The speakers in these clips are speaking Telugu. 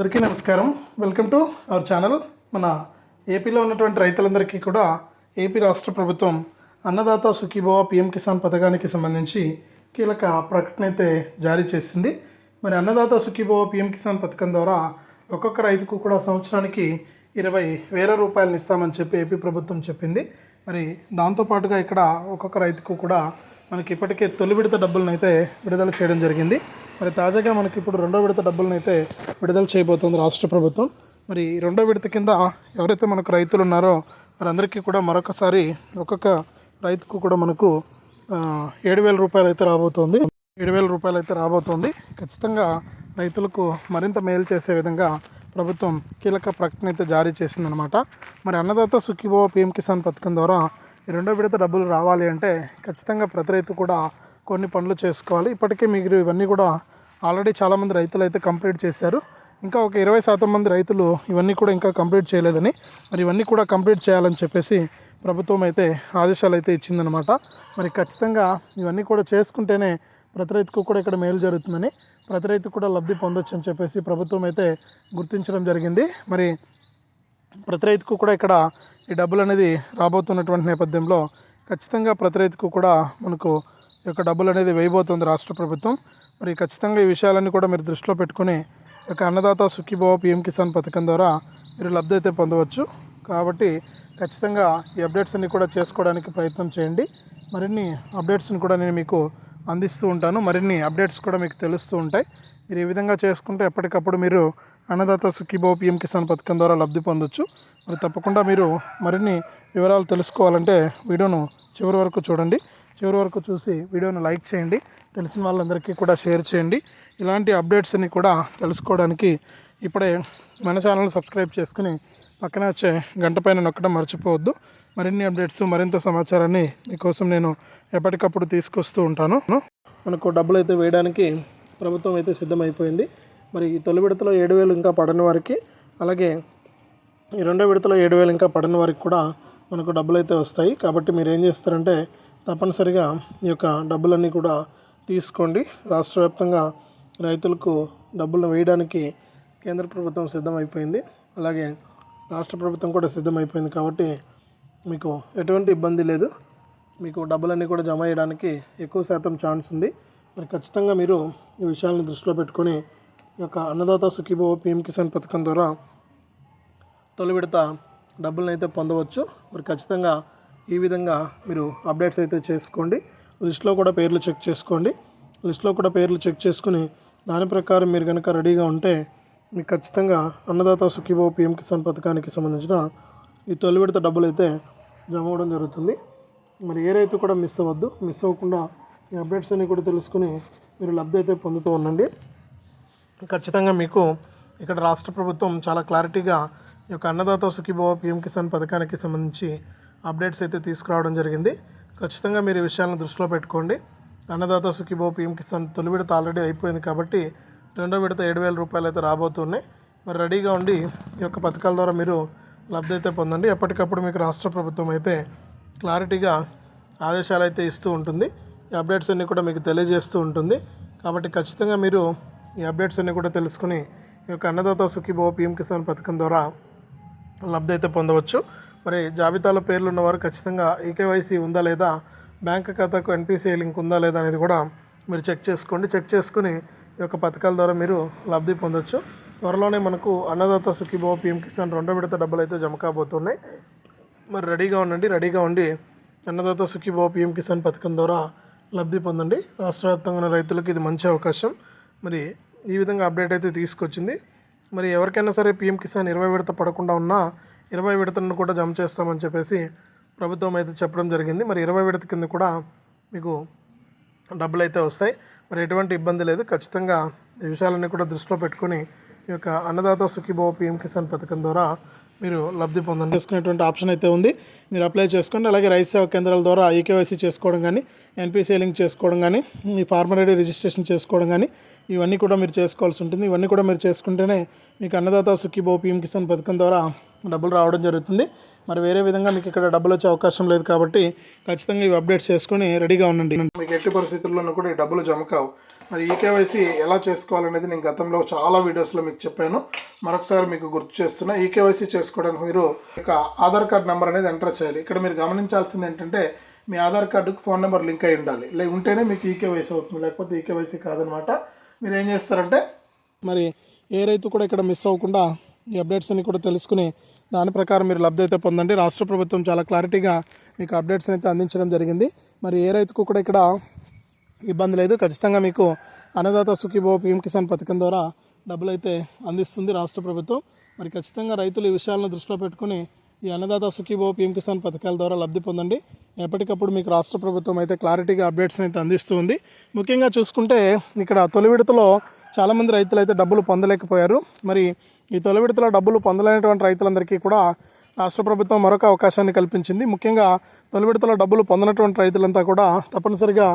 అందరికీ నమస్కారం. వెల్కమ్ టు అవర్ ఛానల్ మన ఏపీలో ఉన్నటువంటి రైతులందరికీ కూడా ఏపీ రాష్ట్ర ప్రభుత్వం అన్నదాత సుఖీభవ పిఎం కిసాన్ పథకానికి సంబంధించి కీలక ప్రకటన అయితే జారీ చేసింది. మరి అన్నదాత సుఖీభవ పిఎం కిసాన్ పథకం ద్వారా ఒక్కొక్క రైతుకు కూడా సంవత్సరానికి ఇరవై వేల రూపాయలను ఇస్తామని చెప్పి ఏపీ ప్రభుత్వం చెప్పింది. మరి దాంతోపాటుగా ఇక్కడ ఒక్కొక్క రైతుకు కూడా మనకి ఇప్పటికే తొలి విడత డబ్బులను అయితే విడుదల చేయడం జరిగింది. మరి తాజాగా మనకి ఇప్పుడు రెండో విడత డబ్బులను అయితే విడుదల చేయబోతోంది రాష్ట్ర ప్రభుత్వం. మరి ఈ రెండో విడత కింద ఎవరైతే మనకు రైతులు ఉన్నారో వారందరికీ కూడా మరొకసారి ఒక్కొక్క రైతుకు కూడా మనకు ఏడు వేల రూపాయలు అయితే రాబోతోంది. ఏడు వేల రూపాయలు అయితే రాబోతోంది. ఖచ్చితంగా రైతులకు మరింత మేలు చేసే విధంగా ప్రభుత్వం కీలక ప్రకటన అయితే జారీ చేసిందనమాట మరి అన్నదాత సుఖీభవ పిఎం కిసాన్ పథకం ద్వారా ఈ రెండో విడత డబ్బులు రావాలి అంటే ఖచ్చితంగా ప్రతి రైతు కూడా కొన్ని పనులు చేసుకోవాలి. ఇప్పటికే మీరు ఇవన్నీ కూడా ఆల్రెడీ చాలామంది రైతులు అయితే కంప్లీట్ చేశారు. ఇంకా ఒక ఇరవై శాతం మంది రైతులు ఇవన్నీ కూడా ఇంకా కంప్లీట్ చేయలేదని మరి ఇవన్నీ కూడా కంప్లీట్ చేయాలని చెప్పేసి ప్రభుత్వం అయితే ఆదేశాలు అయితే ఇచ్చిందనమాట మరి ఖచ్చితంగా ఇవన్నీ కూడా చేసుకుంటేనే ప్రతి రైతుకు కూడా ఇక్కడ మేలు జరుగుతుందని ప్రతి రైతు కూడా లబ్ధి పొందొచ్చు అని చెప్పేసి ప్రభుత్వం అయితే గుర్తించడం జరిగింది. మరి ప్రతి రైతుకు కూడా ఇక్కడ ఈ డబ్బులు అనేది రాబోతున్నటువంటి నేపథ్యంలో ఖచ్చితంగా ప్రతి రైతుకు కూడా మనకు యొక్క డబ్బులు అనేది వేయబోతుంది రాష్ట్ర ప్రభుత్వం. మరి ఖచ్చితంగా ఈ విషయాలన్నీ కూడా మీరు దృష్టిలో పెట్టుకుని యొక్క అన్నదాత సుఖీభావ పిఎం కిసాన్ పథకం ద్వారా మీరు లబ్ధి అయితే పొందవచ్చు. కాబట్టి ఖచ్చితంగా ఈ అప్డేట్స్ అన్ని కూడా చేసుకోవడానికి ప్రయత్నం చేయండి. మరిన్ని అప్డేట్స్ని కూడా నేను మీకు అందిస్తూ ఉంటాను. మరిన్ని అప్డేట్స్ కూడా మీకు తెలుస్తూ ఉంటాయి. మీరు ఈ విధంగా చేసుకుంటే ఎప్పటికప్పుడు మీరు అన్నదాత సుఖీభావ పిఎం కిసాన్ పథకం ద్వారా లబ్ధి పొందొచ్చు. మరి తప్పకుండా మీరు మరిన్ని వివరాలు తెలుసుకోవాలంటే వీడియోను చివరి వరకు చూడండి. చివరి వరకు చూసి వీడియోను లైక్ చేయండి. తెలిసిన వాళ్ళందరికీ కూడా షేర్ చేయండి. ఇలాంటి అప్డేట్స్ అన్ని కూడా తెలుసుకోవడానికి ఇప్పుడే మన ఛానల్ సబ్స్క్రైబ్ చేసుకుని పక్కన వచ్చే గంట పైన నొక్కడం మర్చిపోవద్దు. మరిన్ని అప్డేట్స్ మరింత సమాచారాన్ని మీకోసం నేను ఎప్పటికప్పుడు తీసుకొస్తూ ఉంటాను. మనకు డబ్బులు అయితే వేయడానికి ప్రభుత్వం అయితే సిద్ధమైపోయింది. మరి ఈ తొలి విడతలో ఏడు వేలు ఇంకా పడని వారికి అలాగే ఈ రెండో విడతలో ఏడు వేలు ఇంకా పడని వారికి కూడా మనకు డబ్బులు అయితే వస్తాయి. కాబట్టి మీరు ఏం చేస్తారంటే తప్పనిసరిగా ఈ యొక్క డబ్బులన్నీ కూడా తీసుకోండి. రాష్ట్ర వ్యాప్తంగా రైతులకు డబ్బులు వేయడానికి కేంద్ర ప్రభుత్వం సిద్ధమైపోయింది. అలాగే రాష్ట్ర ప్రభుత్వం కూడా సిద్ధమైపోయింది కాబట్టి మీకు ఎటువంటి ఇబ్బంది లేదు. మీకు డబ్బులన్నీ కూడా జమ చేయడానికి ఎక్కువ శాతం ఛాన్స్ ఉంది. మరి ఖచ్చితంగా మీరు ఈ విషయాలను దృష్టిలో పెట్టుకొని ఈ యొక్క అన్నదాత సుఖీభో పిఎం కిసాన్ పథకం ద్వారా తొలి విడత డబ్బులను అయితే పొందవచ్చు. మరి ఖచ్చితంగా ఈ విధంగా మీరు అప్డేట్స్ అయితే చేసుకోండి. లిస్ట్లో కూడా పేర్లు చెక్ చేసుకోండి. లిస్ట్లో కూడా పేర్లు చెక్ చేసుకుని దాని ప్రకారం మీరు కనుక రెడీగా ఉంటే మీకు ఖచ్చితంగా అన్నదాత సుఖీభవ పిఎం కిసాన్ పథకానికి సంబంధించిన ఈ తొలి విడత డబ్బులు అయితే జమ అవ్వడం జరుగుతుంది. మరి ఏ రైతు కూడా మిస్ అవ్వద్దు. మిస్ అవ్వకుండా ఈ అప్డేట్స్ అన్ని కూడా తెలుసుకుని మీరు లబ్ధి అయితే పొందుతూ ఉండండి. ఖచ్చితంగా మీకు ఇక్కడ రాష్ట్ర ప్రభుత్వం చాలా క్లారిటీగా ఈ యొక్క అన్నదాత సుఖీభవ పిఎం కిసాన్ పథకానికి సంబంధించి అప్డేట్స్ అయితే తీసుకురావడం జరిగింది. ఖచ్చితంగా మీరు ఈ విషయాలను దృష్టిలో పెట్టుకోండి. అన్నదాత సుఖీభవ పీఎం కిసాన్ తొలి విడత ఆల్రెడీ అయిపోయింది కాబట్టి రెండో విడత ఏడు వేల రూపాయలు అయితే రాబోతున్నాయి. మరి రెడీగా ఉండి ఈ యొక్క పథకాల ద్వారా మీరు లబ్ధి అయితే పొందండి. ఎప్పటికప్పుడు మీకు రాష్ట్ర ప్రభుత్వం అయితే క్లారిటీగా ఆదేశాలు అయితే ఇస్తూ ఉంటుంది. ఈ అప్డేట్స్ అన్నీ కూడా మీకు తెలియజేస్తూ ఉంటుంది. కాబట్టి ఖచ్చితంగా మీరు ఈ అప్డేట్స్ అన్నీ కూడా తెలుసుకుని ఈ యొక్క అన్నదాత సుఖీభవ పీఎం కిసాన్ పథకం ద్వారా లబ్ధి అయితే పొందవచ్చు. మరి జాబితాలో పేర్లు ఉన్నవారు ఖచ్చితంగా ఈకేవైసీ ఉందా లేదా? బ్యాంక్ ఖాతాకు ఎన్పిసిఐ లింక్ ఉందా లేదా అనేది కూడా మీరు చెక్ చేసుకోండి. చెక్ చేసుకుని ఈ యొక్క పథకాల ద్వారా మీరు లబ్ధి పొందొచ్చు. త్వరలోనే మనకు అన్నదాత సుఖీభావ పిఎం కిసాన్ రెండో విడత డబ్బులు అయితే జమ కాబోతున్నాయి. మరి రెడీగా ఉండండి. రెడీగా ఉండి అన్నదాత సుఖీభావ పిఎం కిసాన్ పథకం ద్వారా లబ్ధి పొందండి. రాష్ట్ర వ్యాప్తంగా ఉన్న రైతులకు ఇది మంచి అవకాశం. మరి ఈ విధంగా అప్డేట్ అయితే తీసుకొచ్చింది. మరి ఎవరికైనా సరే పిఎం కిసాన్ ఇరవై విడత పడకుండా ఉన్నా ఇరవై విడతలను కూడా జమ చేస్తామని చెప్పేసి ప్రభుత్వం అయితే చెప్పడం జరిగింది. మరి ఇరవై విడత కింద కూడా మీకు డబ్బులు అయితే వస్తాయి. మరి ఎటువంటి ఇబ్బంది లేదు. ఖచ్చితంగా ఈ విషయాలన్నీ కూడా దృష్టిలో పెట్టుకొని ఈ యొక్క అన్నదాత సుఖీభవ పిఎం కిసాన్ పథకం ద్వారా మీరు లబ్ధి పొందండి. చేసుకునేటువంటి ఆప్షన్ అయితే ఉంది. మీరు అప్లై చేసుకోండి. అలాగే రైతు సేవా కేంద్రాల ద్వారా ఈకేవైసీ చేసుకోవడం కానీ ఎన్పిసి లింక్ చేసుకోవడం కానీ ఈ ఫార్మర్ ఐడి రిజిస్ట్రేషన్ చేసుకోవడం కానీ ఇవన్నీ కూడా మీరు చేసుకోవాల్సి ఉంటుంది. ఇవన్నీ కూడా మీరు చేసుకుంటేనే మీకు అన్నదాత సుఖీభవ పిఎం కిసాన్ పథకం ద్వారా డబ్బులు రావడం జరుగుతుంది. మరి వేరే విధంగా మీకు ఇక్కడ డబ్బులు వచ్చే అవకాశం లేదు కాబట్టి ఖచ్చితంగా ఇవి అప్డేట్స్ చేసుకొని రెడీగా ఉండండి. మీకు ఎట్టి పరిస్థితుల్లోనూ కూడా ఈ డబ్బులు జమ కావు. మరి ఈ కేవైసీ ఎలా చేసుకోవాలనేది నేను గతంలో చాలా వీడియోస్లో మీకు చెప్పాను. మరొకసారి మీకు గుర్తు చేస్తున్నా ఈ కేవైసీ చేసుకోవడానికి మీరు ఒక ఆధార్ కార్డ్ నెంబర్ అనేది ఎంటర్ చేయాలి. ఇక్కడ మీరు గమనించాల్సింది ఏంటంటే మీ ఆధార్ కార్డుకు ఫోన్ నెంబర్ లింక్ అయి ఉండాలి. లే ఉంటేనే మీకు ఈ కేవైసీ అవుతుంది. లేకపోతే ఈ కేవైసీ కాదనమాట. మీరు ఏం చేస్తారంటే మరి ఏ రైతు కూడా ఇక్కడ మిస్ అవ్వకుండా ఈ అప్డేట్స్ అన్ని కూడా తెలుసుకుని దాని ప్రకారం మీరు లబ్ధి అయితే పొందండి. రాష్ట్ర ప్రభుత్వం చాలా క్లారిటీగా మీకు అప్డేట్స్ అయితే అందించడం జరిగింది. మరి ఏ రైతుకు కూడా ఇక్కడ ఇబ్బంది లేదు. ఖచ్చితంగా మీకు అన్నదాత సుఖీభో పీఎం కిసాన్ పథకం ద్వారా డబ్బులు అయితే అందిస్తుంది రాష్ట్ర ప్రభుత్వం. మరి ఖచ్చితంగా రైతులు ఈ విషయాలను దృష్టిలో పెట్టుకుని ఈ అన్నదాత సుఖీభో పీఎం కిసాన్ పథకాల ద్వారా లబ్ధి పొందండి. ఎప్పటికప్పుడు మీకు రాష్ట్ర ప్రభుత్వం అయితే క్లారిటీగా అప్డేట్స్ అయితే అందిస్తూ ఉంది. ముఖ్యంగా చూసుకుంటే ఇక్కడ తొలి విడతలో చాలామంది రైతులు అయితే డబ్బులు పొందలేకపోయారు. మరి ఈ తొలి విడతలో డబ్బులు పొందలేనటువంటి రైతులందరికీ కూడా రాష్ట్ర ప్రభుత్వం మరొక అవకాశాన్ని కల్పించింది. ముఖ్యంగా తొలి విడతలో డబ్బులు పొందనటువంటి రైతులంతా కూడా తప్పనిసరిగా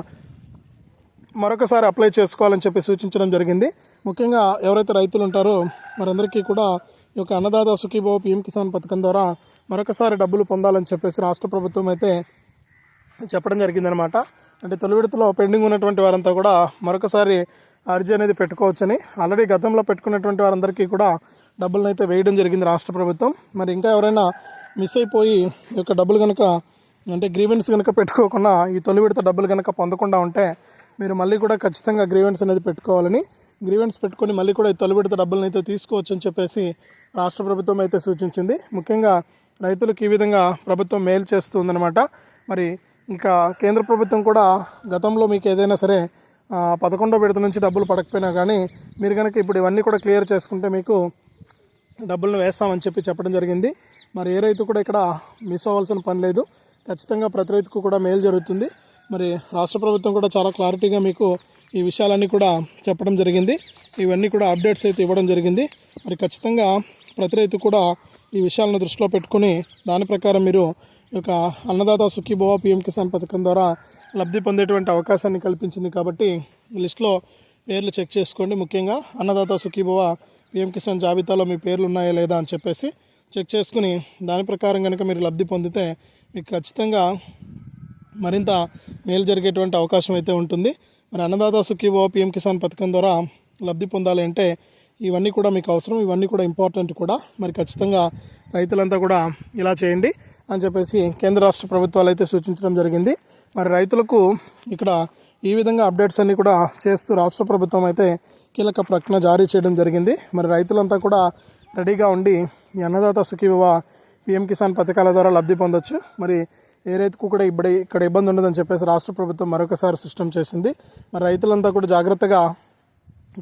మరొకసారి అప్లై చేసుకోవాలని చెప్పి సూచించడం జరిగింది. ముఖ్యంగా ఎవరైతే రైతులు ఉంటారో వారందరికీ కూడా ఈ యొక్క అన్నదాత సుఖీభావ పిఎం కిసాన్ పథకం ద్వారా మరొకసారి డబ్బులు పొందాలని చెప్పేసి రాష్ట్ర ప్రభుత్వం అయితే చెప్పడం జరిగిందనమాట అంటే తొలి విడతలో పెండింగ్ ఉన్నటువంటి వారంతా కూడా మరొకసారి అర్జీ అనేది పెట్టుకోవచ్చని. ఆల్రెడీ గతంలో పెట్టుకున్నటువంటి వారందరికీ కూడా డబ్బులను అయితే వేయడం జరిగింది రాష్ట్ర ప్రభుత్వం. మరి ఇంకా ఎవరైనా మిస్ అయిపోయి ఈ యొక్క డబ్బులు కనుక అంటే గ్రీవెన్స్ కనుక పెట్టుకోకుండా ఈ తొలి విడత డబ్బులు కనుక పొందకుండా ఉంటే మీరు మళ్ళీ కూడా ఖచ్చితంగా గ్రీవెన్స్ అనేది పెట్టుకోవాలని గ్రీవెన్స్ పెట్టుకొని మళ్ళీ కూడా ఈ తొలి విడత డబ్బులను అయితే తీసుకోవచ్చు అని చెప్పేసి రాష్ట్ర ప్రభుత్వం అయితే సూచించింది. ముఖ్యంగా రైతులకు ఈ విధంగా ప్రభుత్వం మేలు చేస్తుందన్నమాట. మరి ఇంకా కేంద్ర ప్రభుత్వం కూడా గతంలో మీకు ఏదైనా సరే పదకొండో విడత నుంచి డబ్బులు పడకపోయినా కానీ మీరు కనుక ఇప్పుడు ఇవన్నీ కూడా క్లియర్ చేసుకుంటే మీకు డబ్బులను వేస్తామని చెప్పి చెప్పడం జరిగింది. మరి ఏ రైతు కూడా ఇక్కడ మిస్ అవ్వాల్సిన పని లేదు. ఖచ్చితంగా ప్రతి రైతుకు కూడా మేలు జరుగుతుంది. మరి రాష్ట్ర ప్రభుత్వం కూడా చాలా క్లారిటీగా మీకు ఈ విషయాలన్నీ కూడా చెప్పడం జరిగింది. ఇవన్నీ కూడా అప్డేట్స్ అయితే ఇవ్వడం జరిగింది. మరి ఖచ్చితంగా ప్రతి రైతు కూడా ఈ విషయాలను దృష్టిలో పెట్టుకుని దాని ప్రకారం మీరు ఈ యొక్క అన్నదాత సుఖీభవ పిఎం కిసాన్ పథకం ద్వారా లబ్ధి పొందేటువంటి అవకాశాన్ని కల్పించింది కాబట్టి లిస్ట్లో పేర్లు చెక్ చేసుకోండి. ముఖ్యంగా అన్నదాత సుఖీభవ పిఎం కిసాన్ జాబితాలో మీ పేర్లు ఉన్నాయా లేదా అని చెప్పేసి చెక్ చేసుకుని దాని ప్రకారం కనుక మీరు లబ్ధి పొందితే మీకు ఖచ్చితంగా మరింత మేలు జరిగేటువంటి అవకాశం అయితే ఉంటుంది. మరి అన్నదాత సుఖీభవ పిఎం కిసాన్ పథకం ద్వారా లబ్ధి పొందాలి అంటే ఇవన్నీ కూడా మీకు అవసరం. ఇవన్నీ కూడా ఇంపార్టెంట్ కూడా. మరి ఖచ్చితంగా రైతులంతా కూడా ఇలా చేయండి అని చెప్పేసి కేంద్ర రాష్ట్ర ప్రభుత్వాలు అయితే సూచించడం జరిగింది. మరి రైతులకు ఇక్కడ ఈ విధంగా అప్డేట్స్ అన్నీ కూడా చేస్తూ రాష్ట్ర ప్రభుత్వం అయితే కీలక ప్రకటన జారీ చేయడం జరిగింది. మరి రైతులంతా కూడా రెడీగా ఉండి ఈ అన్నదాత సుఖీభవ పిఎం కిసాన్ పథకాల ద్వారా లబ్ధి పొందొచ్చు. మరి ఏ రైతుకు కూడా ఇప్పుడు ఇక్కడ ఇబ్బంది ఉండదని చెప్పేసి రాష్ట్ర ప్రభుత్వం మరొకసారి సిస్టమ్ చేసింది. మరి రైతులంతా కూడా జాగ్రత్తగా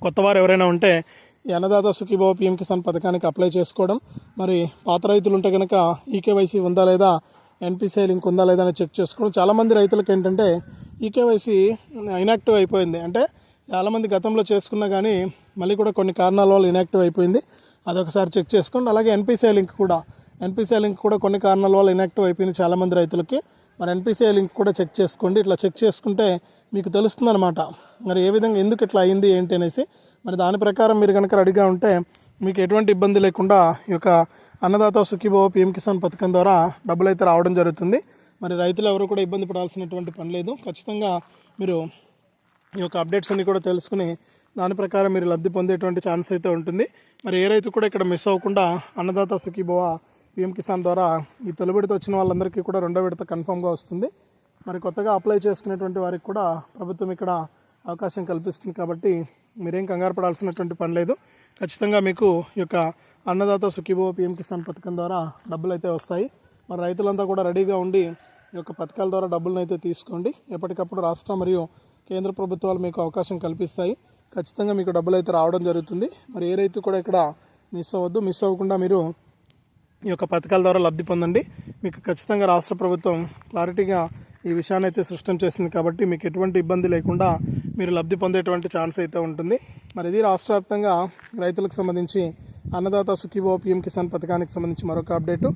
కొత్తవారు ఎవరైనా ఉంటే ఈ అన్నదాత సుఖీభవ పిఎం కిసాన్ పథకానికి అప్లై చేసుకోవడం. మరి పాత రైతులు ఉంటే కనుక ఈకేవైసీ ఉందా లేదా ఎన్పిసిఐ లింక్ ఉందా లేదా అని చెక్ చేసుకోవడం చాలామంది రైతులకు ఏంటంటే ఈకేవైసీ ఇనాక్టివ్ అయిపోయింది. అంటే చాలామంది గతంలో చేసుకున్నా కానీ మళ్ళీ కూడా కొన్ని కారణాల వల్ల ఇనాక్టివ్ అయిపోయింది. అదొకసారి చెక్ చేసుకోండి అలాగే ఎన్పిసిఐ లింక్ కూడా ఎన్పిసిఐ లింక్ కూడా కొన్ని కారణాల వల్ల ఇనాక్టివ్ అయిపోయింది చాలామంది రైతులకి. మరి ఎన్పిసిఐ లింక్ కూడా చెక్ చేసుకోండి. ఇట్లా చెక్ చేసుకుంటే మీకు తెలుస్తుంది అనమాట మరి ఏ విధంగా ఎందుకు ఇట్లా అయింది ఏంటి అనేసి. మరి దాని ప్రకారం మీరు కనుక రెడీగా ఉంటే మీకు ఎటువంటి ఇబ్బంది లేకుండా ఈ యొక్క అన్నదాత సుఖీభవ పిఎం కిసాన్ పథకం ద్వారా డబ్బులు అయితే రావడం జరుగుతుంది. మరి రైతులు ఎవరు కూడా ఇబ్బంది పడాల్సినటువంటి పని లేదు. ఖచ్చితంగా మీరు ఈ యొక్క అప్డేట్స్ అన్ని కూడా తెలుసుకుని దాని ప్రకారం మీరు లబ్ధి పొందేటువంటి ఛాన్స్ అయితే ఉంటుంది. మరి ఏ రైతు కూడా ఇక్కడ మిస్ అవ్వకుండా అన్నదాత సుఖీభవ పిఎం కిసాన్ ద్వారా ఈ తొలి విడత వచ్చిన వాళ్ళందరికీ కూడా రెండో విడత కన్ఫామ్గా వస్తుంది. మరి కొత్తగా అప్లై చేసుకునేటువంటి వారికి కూడా ప్రభుత్వం ఇక్కడ అవకాశం కల్పిస్తుంది కాబట్టి మీరేం కంగారు పడాల్సినటువంటి పని లేదు. ఖచ్చితంగా మీకు ఈ యొక్క అన్నదాత సుఖీభవ పిఎం కిసాన్ పథకం ద్వారా డబ్బులు అయితే వస్తాయి. మరి రైతులంతా కూడా రెడీగా ఉండి ఈ యొక్క పథకాల ద్వారా డబ్బులను అయితే తీసుకోండి. ఎప్పటికప్పుడు రాష్ట్ర మరియు కేంద్ర ప్రభుత్వాలు మీకు అవకాశం కల్పిస్తాయి. ఖచ్చితంగా మీకు డబ్బులు అయితే రావడం జరుగుతుంది. మరి ఏ రైతు కూడా ఇక్కడ మిస్ అవ్వద్దు. మిస్ అవ్వకుండా మీరు ఈ యొక్క పథకాల ద్వారా లబ్ధి పొందండి. మీకు ఖచ్చితంగా రాష్ట్ర ప్రభుత్వం క్లారిటీగా ఈ విషయాన్ని అయితే సృష్టం చేసింది కాబట్టి మీకు ఎటువంటి ఇబ్బంది లేకుండా మీరు లబ్ధి పొందేటువంటి ఛాన్స్ అయితే ఉంటుంది. మరి ఇది రాష్ట్ర వ్యాప్తంగా రైతులకు సంబంధించి అన్నదాత సుఖీభో పిఎం కిసాన్ పథకానికి సంబంధించి మరొక అప్డేటు.